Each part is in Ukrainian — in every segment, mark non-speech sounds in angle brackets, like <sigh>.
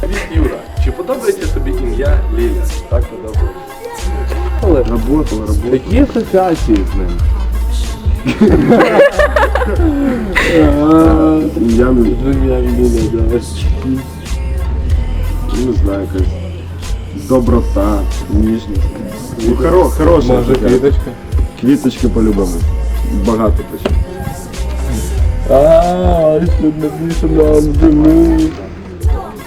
Привіт, Юра. Чи подобається тобі ім'я Ліля? Так подобається. Работала, работала. Які асоціації з ним? Я Ліля, да. Не знаю, якась доброта, ніжність. Ну, хоро, хороша. Може, така. квіточка? Квіточки по-любому. Багато почти. А, тут написано зиму.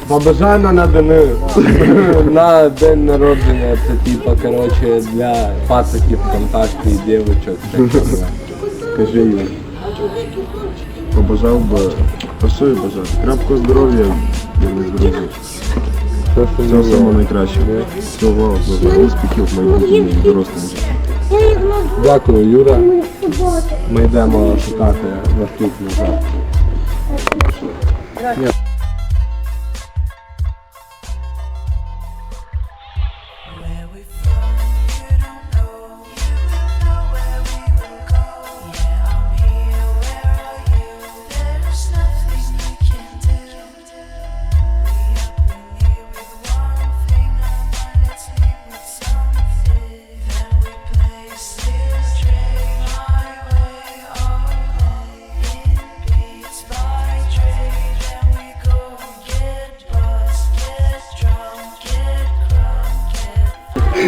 Побажання на дни. <laughs> На день народження це типа, короче, для пациків ВКонтакті і дівчинок. <laughs> Скажи Юр. Побажав би. А що я бажав? Крепкого здоров'я, вірних друзів. Всього самого найкращого. Всього успіхів в майбутньому дорослому. Дякую, Юра. Ми йдемо шукати наступний завтра.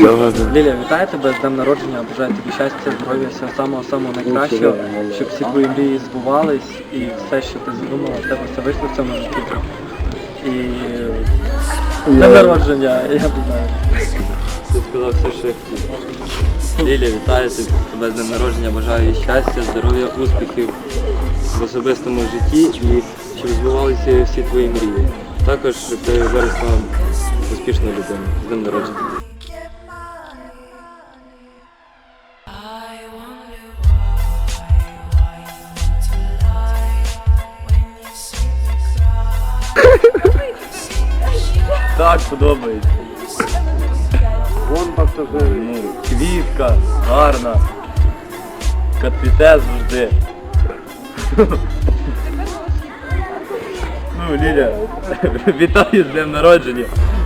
Лілія, вітаю тебе з днем народження, бажаю тобі щастя, здоров'я, всього самого самого найкращого, щоб всі твої мрії збувались і все, що ти задумала, в тебе все вийшло в цьому житті. І днем народження, я знаю. Ти сказав все, що я хотів. Лілія, вітаю тебе тебе з днем народження, бажаю їй щастя, здоров'я, успіхів в особистому житті і щоб збувалися всі твої мрії. Також ти виросла успішною людиною. З днем народження. Так подобається. Вон пасажири. Ну, квітка, гарна. Капіте завжди. <laughs> Ну, Ліля, <laughs> вітаю з днем народження.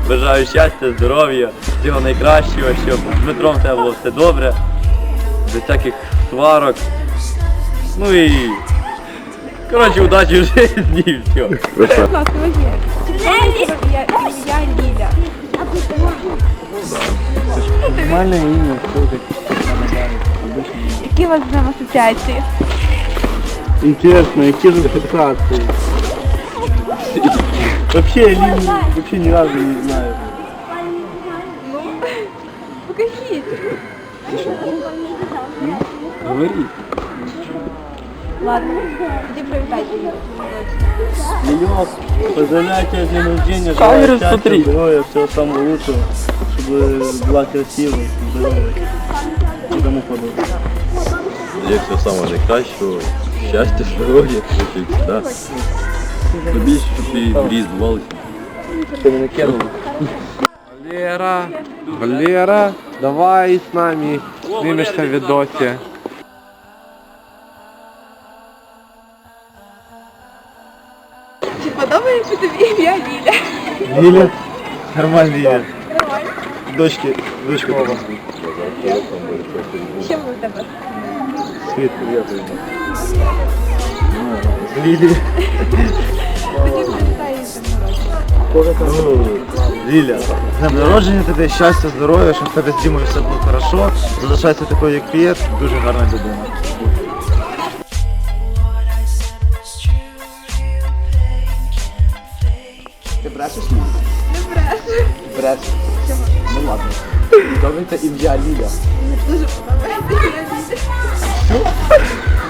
Бажаю щастя, здоров'я, всього найкращого, щоб з Дмитром тебе було все добре, без всяких сварок. Ну і. Коротше, удачі в житті <laughs> і все. Вадим. Я, я Ліля. Нормальне ім'я, Які у вас з ним асоціації? Інтересно, які ж асоціації? Вообще, я Лілію вообще ні разу не знаю. Покажіть. Говори. Ладно, тоді привітайте її. Лилек, поздравляю тебя с днем рождения, Камеру желаю счастья, смотри. здоровья, всего самого лучшего, чтобы была красивой, здоровой и тому подобное. Як все саме найкращого, щастя, здоров'я, як завжди. Тобі, щоб твої мрії збувалися. Ты меня кинул. Валера, Валера, давай с нами снимешься в видосе. Ім'я Ліля? Лиля? Нормально, Лиля. Нормально. Дочки, дочка Тома. Чим в тебе? Днем народження. Ну, Ліля, з днем народження тобі, щастя, здоров'я, щоб в тебе з Дімою все було хорошо. Залишайся такою, як ти є, дуже гарна людина. Ти брешеш Не бреш. Бреш. Чого? Ну ладно. Подобається ім'я Ліля. Мені дуже подобається ім'я Ліля.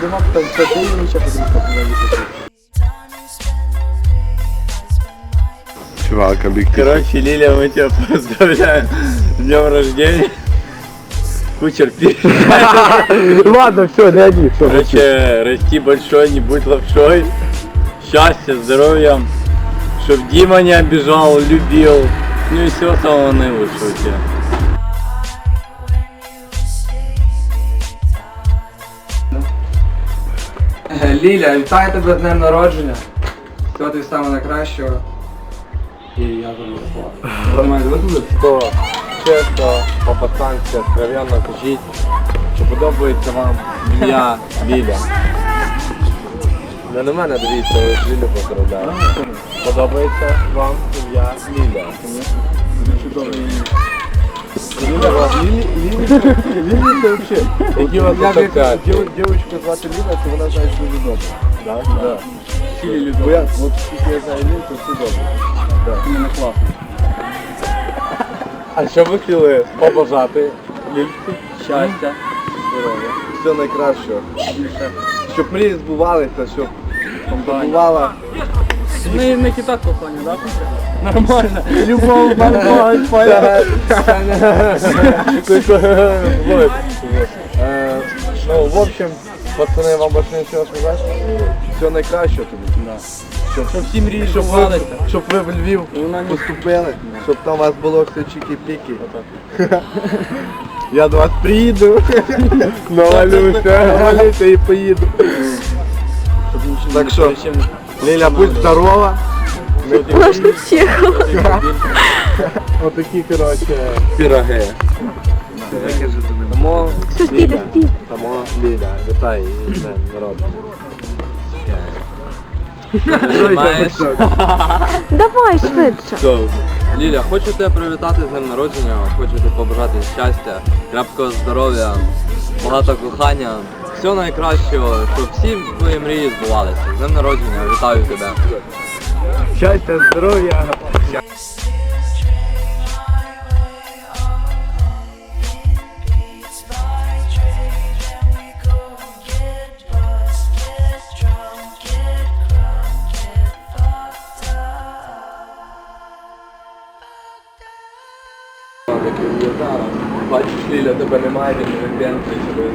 Нема питань, це ти мені ще подружка подивитися. Time you spend with me, I spend my Чувак, объектив. Короче, Лилия, мы тебя поздравляем с днем рождения. кучер пишет. <laughs> Ладно, все, не один, все. Короче, расти большой, не будь лапшой. Счастья, здоровья. Чтоб Дима не обижал, любил. Ну и всего самого наилучшего тебе. Ліля, вітаю тебе з днем народження. Всього тобі саме найкращого. І я тобі слава. Думаю, визволити? То чесно, по-пацанськи, откровенно кажіть, чи подобається вам ім'я Ліля. Не на мене дивіться, ви Лілю поздравляю. Подобається вам ім'я Ліля. Ліля вас Лілі, Лілі, Лілі це взагалі. Які вас? Звати Ліна, то вона знає дуже добре. Так? Так. Бо я, от скільки я знаю Ліну, то все добре. Мене класно. А що ви хотіли побажати Лільці? Щастя. Все найкращого. Щоб мрії збувалися, щоб бувала Ми, і так кохані, так? Нормально. любов, бабай, <laughs> Е, Ну, в общем, пацани, вам більше нічого сказати? Все найкращого тобі. Щоб, Щоб всі мрії щоб, ви, збувалися. щоб ви в Львів поступили, щоб там у вас було все чики-піки. <laughs> Я до вас приїду, <laughs> навалюся, навалюся і поїду. Так що, Ліля, будь здорова. Можна ще Отакі, коротше, піроги. Тому Ліля, тому Ліля, вітай і з днем Давай швидше. Ліля, хочу тебе привітати з днем народження, хочу тобі побажати щастя, крапкого здоров'я, багато кохання, всього найкращого, щоб всі твої мрії збувалися. З днем народження, вітаю тебе. Щастя, здоров'я. But, lila, the Benemaiden, the Dan Fisher, the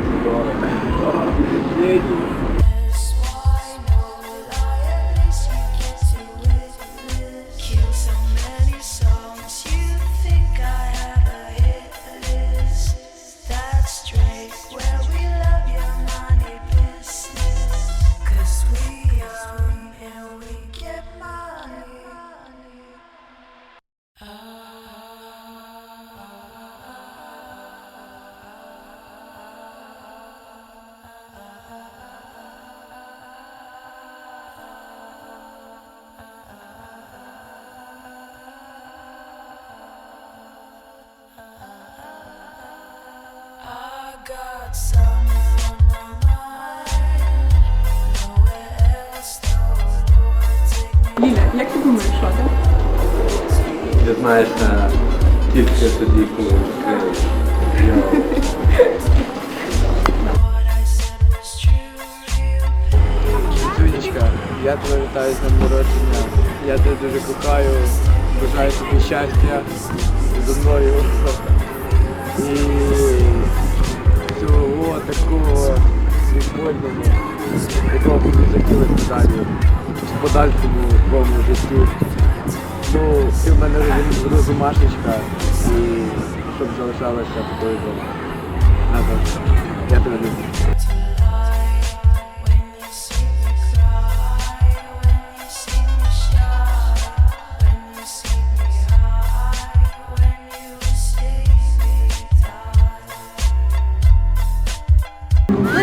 Ліля, як ти думаєш, що? Ти знаєш, е, тільки тоді, коли відкриєш. Я тебе вітаю з днем народження. Я тебе дуже кохаю. Бажаю тобі щастя зі мною. І всього такого прикольного, якого не захотілося далі в подальшому своєму житті. Ну, ти в мене розум- розумашечка і щоб залишалася такою. Я тебе люблю.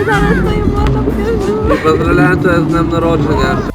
Зараз стоїмо на пляжу. Поздравляю тебе з днем народження.